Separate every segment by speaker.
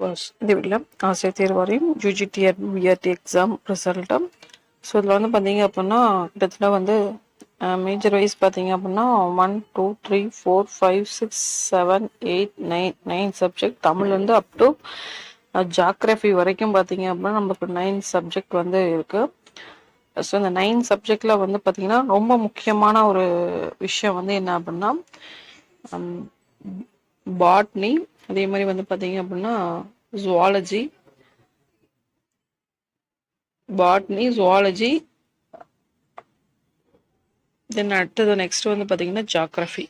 Speaker 1: இந்த ஆசிரியர் தேர்வாரியம் யூஜிடிஆர் பிஆர்டி எக்ஸாம் ரிசல்ட்டும் ஸோ இதில் வந்து பார்த்தீங்க அப்படின்னா கிட்டத்தட்ட வந்து மேஜர் வைஸ் பார்த்தீங்க அப்படின்னா one two three four five six seven eight nine nine subject தமிழ்லேருந்து up to geography வரைக்கும் பார்த்தீங்க அப்படின்னா நமக்கு நைன் சப்ஜெக்ட் வந்து இருக்குது ஸோ இந்த நைன் சப்ஜெக்டில் வந்து பார்த்திங்கன்னா ரொம்ப முக்கியமான ஒரு விஷயம் வந்து என்ன அப்படின்னா பாட்னி அதே மாதிரி வந்து பார்த்தீங்க அப்படின்னா ஜுவாலஜி பாட்னி ஜுவாலஜி தென் அடுத்தது நெக்ஸ்ட் வந்து பார்த்தீங்கன்னா ஜாக்ரஃபி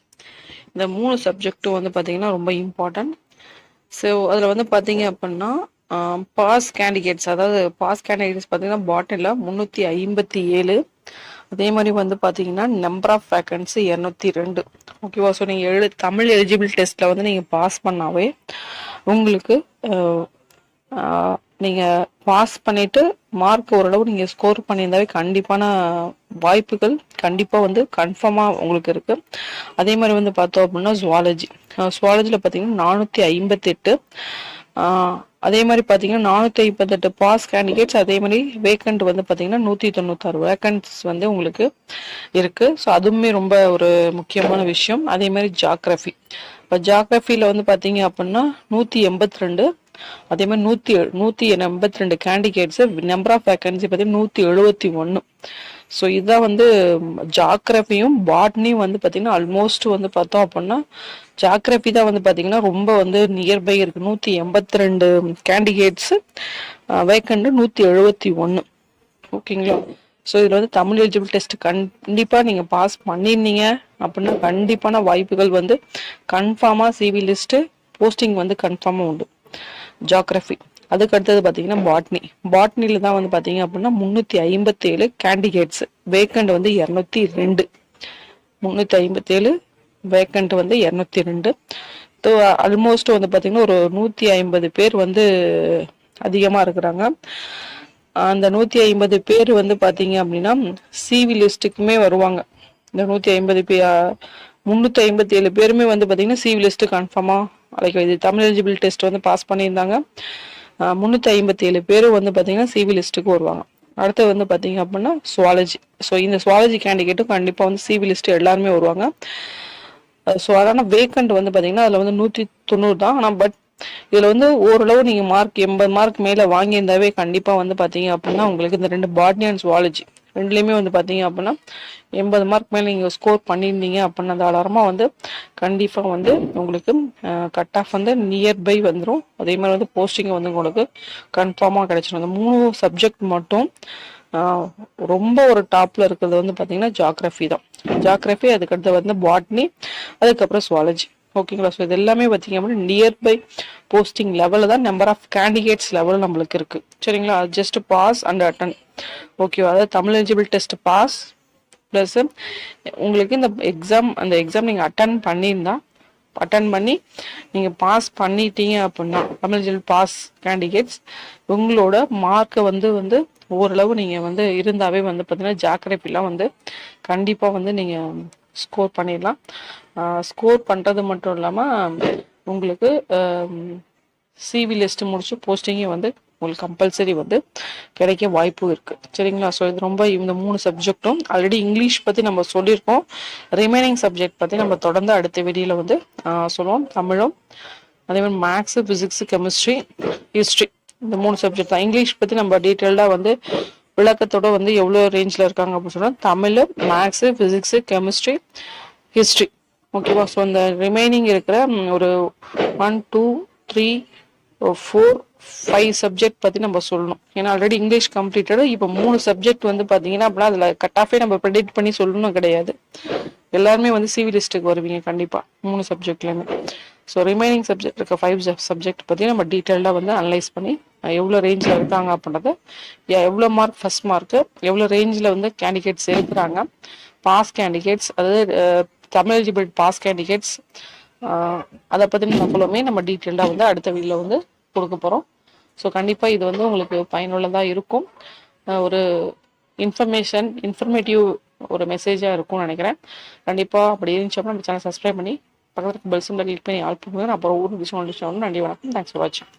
Speaker 1: இந்த மூணு சப்ஜெக்டும் வந்து பார்த்தீங்கன்னா ரொம்ப இம்பார்ட்டன்ட் ஸோ அதில் வந்து பார்த்தீங்க அப்படின்னா பாஸ் கேண்டிடேட்ஸ் அதாவது பாஸ் கேண்டிடேட்ஸ் பார்த்தீங்கன்னா பாட்டிலில் முந்நூற்றி ஐம்பத்தி ஏழு அதே மாதிரி வந்து பார்த்தீங்கன்னா நம்பர் ஆஃப் வேக்கன்சி இரநூத்தி ரெண்டு. ஓகேவா ஸோ நீங்கள் எழு தமிழ் எலிஜிபிள் டெஸ்ட்டில் வந்து நீங்கள் பாஸ் பண்ணாவே உங்களுக்கு நீங்கள் பாஸ் பண்ணிவிட்டு மார்க் ஓரளவு நீங்கள் ஸ்கோர் பண்ணியிருந்தாவே கண்டிப்பான வாய்ப்புகள் கண்டிப்பாக வந்து கன்ஃபார்மாக உங்களுக்கு இருக்குது அதே மாதிரி வந்து பார்த்தோம் அப்படின்னா ஜுவாலஜி ஜுவாலஜியில் பார்த்தீங்கன்னா நானூற்றி ஐம்பத்தெட்டு அதே மாதிரி பார்த்தீங்கன்னா நானூற்றி ஐம்பத்தெட்டு பாஸ் கேண்டிடேட்ஸ் அதே மாதிரி வேக்கண்ட் வந்து பார்த்தீங்கன்னா நூற்றி தொண்ணூத்தாறு வேக்கன்ஸ் வந்து உங்களுக்கு இருக்குது ஸோ அதுவுமே ரொம்ப ஒரு முக்கியமான விஷயம். அதே மாதிரி ஜாக்ரஃபி இப்போ ஜாக்ரஃபியில் வந்து பார்த்தீங்க அப்படின்னா நூற்றி எண்பத்தி ரெண்டு அதே மாதிரி நூற்றி நூற்றி எண்பத்தி ரெண்டு கேண்டிடேட்ஸு நம்பர் ஆஃப் வேக்கன்சி பார்த்தீங்கன்னா நூற்றி எழுபத்தி ஒன்று ஸோ இதுதான் வந்து ஜாக்ரஃபியும் பாட்னியும் வந்து பார்த்தீங்கன்னா ஆல்மோஸ்ட் வந்து பார்த்தோம் அப்படின்னா ஜாக்ரஃபி தான் வந்து பார்த்தீங்கன்னா ரொம்ப வந்து நியர்பை இருக்குது நூற்றி எண்பத்தி ரெண்டு கேண்டிடேட்ஸு வேக்கண்டு நூற்றி எழுபத்தி ஒன்று ஓகேங்களா? ஸோ இதில் வந்து தமிழ் எலிஜிபிள் டெஸ்ட் கண்டிப்பாக நீங்கள் பாஸ் பண்ணியிருந்தீங்க அப்படின்னா கண்டிப்பான வாய்ப்புகள் வந்து கன்ஃபார்மாக சிவி லிஸ்ட்டு போஸ்டிங் வந்து கன்ஃபார்மாக உண்டு. ஜாக்ரஃபி அதுக்கு அடுத்தது பார்த்தீங்கன்னா பாட்னி பாட்னியில் தான் வந்து பார்த்தீங்க அப்படின்னா முந்நூற்றி ஐம்பத்தேழு கேண்டிடேட்ஸ் வேக்கண்ட் வந்து இரநூத்தி ரெண்டு. முந்நூற்றி ஐம்பத்தேழு வேக்கண்ட் வந்து இரநூத்தி ரெண்டு. ஸோ ஆல்மோஸ்ட் வந்து பார்த்தீங்கன்னா ஒரு நூற்றி ஐம்பது பேர் வந்து அதிகமாக இருக்கிறாங்க. அந்த நூற்றி ஐம்பது பேர் வந்து பார்த்தீங்க அப்படின்னா சிவி லிஸ்ட்டுக்குமே வருவாங்க. இந்த நூற்றி ஐம்பது பே முந்நூற்றி ஐம்பத்தி ஏழு பேருமே வந்து பார்த்தீங்கன்னா சிவி லிஸ்ட்டு கன்ஃபார்மாக அழைக்க இது தமிழ் எலிஜிபிள் டெஸ்ட் வந்து பாஸ் பண்ணியிருந்தாங்க. முந்நூற்றி ஐம்பத்தி ஏழு பேரும் வந்து பார்த்தீங்கன்னா சிவி லிஸ்ட்டுக்கு வருவாங்க. அடுத்து வந்து பார்த்தீங்க அப்படின்னா சுவாலஜி ஸோ இந்த சுவாலஜி கேண்டிடேட்டும் கண்டிப்பாக வந்து சிவி லிஸ்ட்டு எல்லாருமே வருவாங்க. ஸோ அதனால் வேக்கண்ட் வந்து பார்த்தீங்கன்னா அதில் வந்து நூற்றி தொண்ணூறு தான். ஆனால் பட் இதில் வந்து ஓரளவு நீங்கள் மார்க் எண்பது மார்க் மேலே வாங்கியிருந்தாவே கண்டிப்பாக வந்து பார்த்தீங்க அப்படின்னா உங்களுக்கு இந்த ரெண்டு பாட்னி அண்ட் சுவாலஜி ரெண்டுலேயுமே வந்து பார்த்தீங்க அப்படின்னா எண்பது மார்க் மேலே நீங்கள் ஸ்கோர் பண்ணியிருந்தீங்க அப்படின்னா தாராளமாக வந்து கண்டிப்பாக வந்து உங்களுக்கு கட் ஆஃப் வந்து நியர்பை வந்துடும் அதே மாதிரி வந்து போஸ்டிங் வந்து உங்களுக்கு கன்ஃபார்மாக கிடைச்சிடும் அந்த மூணு சப்ஜெக்ட் மட்டும் ரொம்ப ஒரு டாப்பில் இருக்கிறது வந்து பார்த்தீங்கன்னா ஜாக்ரஃபி தான். ஜாக்ரஃபி அதுக்கடுத்து வந்து பாட்னி அதுக்கப்புறம் சுவாலஜி ஓகேங்களா ஸோ இது எல்லாமே பார்த்தீங்க அப்படின்னா நியர்பை போஸ்டிங் லெவலில் தான் நம்பர் ஆஃப் கேண்டிடேட்ஸ் லெவல் நம்மளுக்கு இருக்குது சரிங்களா? ஜஸ்ட் பாஸ் அண்ட் அட்டன் ஓகேவா அதாவது Tamil eligible test pass plus உங்களுக்கு இந்த எக்ஸாம் அந்த எக்ஸாம் நீங்கள் அட்டன் பண்ணியிருந்தா அட்டன் பண்ணி நீங்கள் பாஸ் பண்ணிட்டீங்க அப்படின்னா தமிழ் எலிஜிபிள் பாஸ் கேண்டிடேட்ஸ் உங்களோட மார்க்கை வந்து வந்து ஓரளவு நீங்கள் வந்து இருந்தாவே வந்து பார்த்தீங்கன்னா ஜாக்கிரபிலாம் வந்து கண்டிப்பாக வந்து நீங்கள் ஸ்கோர் பண்ணிடலாம். ஸ்கோர் பண்ணுறது மட்டும் இல்லாமல் உங்களுக்கு சிவி லிஸ்ட்டு முடிச்சு போஸ்டிங்கே வந்து உங்களுக்கு கம்பல்சரி வந்து கிடைக்க வாய்ப்பு இருக்குது சரிங்களா? ஸோ இது ரொம்ப இந்த மூணு சப்ஜெக்டும் ஆல்ரெடி இங்கிலீஷ் பற்றி நம்ம சொல்லியிருக்கோம். ரிமைனிங் சப்ஜெக்ட் பற்றி நம்ம தொடர்ந்து அடுத்த வெளியில் வந்து சொல்லுவோம். தமிழும் அதே மாதிரி மேக்ஸு ஃபிசிக்ஸு கெமிஸ்ட்ரி ஹிஸ்ட்ரி இந்த மூணு சப்ஜெக்ட் தான். இங்கிலீஷ் பற்றி நம்ம டீட்டெயில்டாக வந்து விளக்கத்தோட வந்து எவ்வளோ ரேஞ்சில் இருக்காங்க அப்படின்னு சொன்னால் Tamil maths physics chemistry history ஓகேவா ஸோ அந்த ரிமைனிங் இருக்கிற ஒரு one two three four five subject பற்றி நம்ம சொல்லணும். ஏன்னா ஆல்ரெடி இங்கிலீஷ் கம்ப்ளீட்டடு இப்போ மூணு சப்ஜெக்ட் வந்து பார்த்தீங்கன்னா அப்படின்னா அதில் கட் ஆஃபே நம்ம ப்ரெடிக்ட் பண்ணி சொல்லணும் கிடையாது. எல்லாருமே வந்து சிவி லிஸ்ட்டுக்கு வருவீங்க கண்டிப்பாக மூணு சப்ஜெக்ட்லேயுமே ஸோ ரிமைனிங் சப்ஜெக்ட் இருக்க ஃபைவ் சப்ஜெக்ட் பற்றி நம்ம டீட்டெயில்டாக வந்து அனலைஸ் பண்ணி எவ்வளோ ரேஞ்சில் இருக்காங்க அப்படின்றத எவ்வளோ மார்க் ஃபஸ்ட் மார்க்கு எவ்வளோ ரேஞ்சில் வந்து கேண்டிடேட்ஸ் இருக்கிறாங்க. பாஸ் கேண்டிடேட்ஸ் அதாவது தமிழ் எலிஜிபிள் பாஸ் கேண்டிடேட்ஸ் அதை பற்றின தகவலுமே நம்ம டீட்டெயில்டாக வந்து அடுத்த வீடியோவில் வந்து கொடுக்க போகிறோம் ஸோ கண்டிப்பாக இது வந்து உங்களுக்கு பயனுள்ளதாக இருக்கும். ஒரு இன்ஃபர்மேஷன் இன்ஃபர்மேட்டிவ் ஒரு மெசேஜாக இருக்கும்னு நினைக்கிறேன். கண்டிப்பாக அப்படி இருந்துச்சோம்னா நம்ம சேனல் சப்ஸ்கிரைப் பண்ணி பக்கத்துக்கு பெல் சிம்பிள் கிளிக் பண்ணி ஆள் பண்ணுங்க அப்புறம் ஊர் விஷயம் நன்றி வணக்கம். தேங்க்ஸ் ஃபார் வாட்சிங்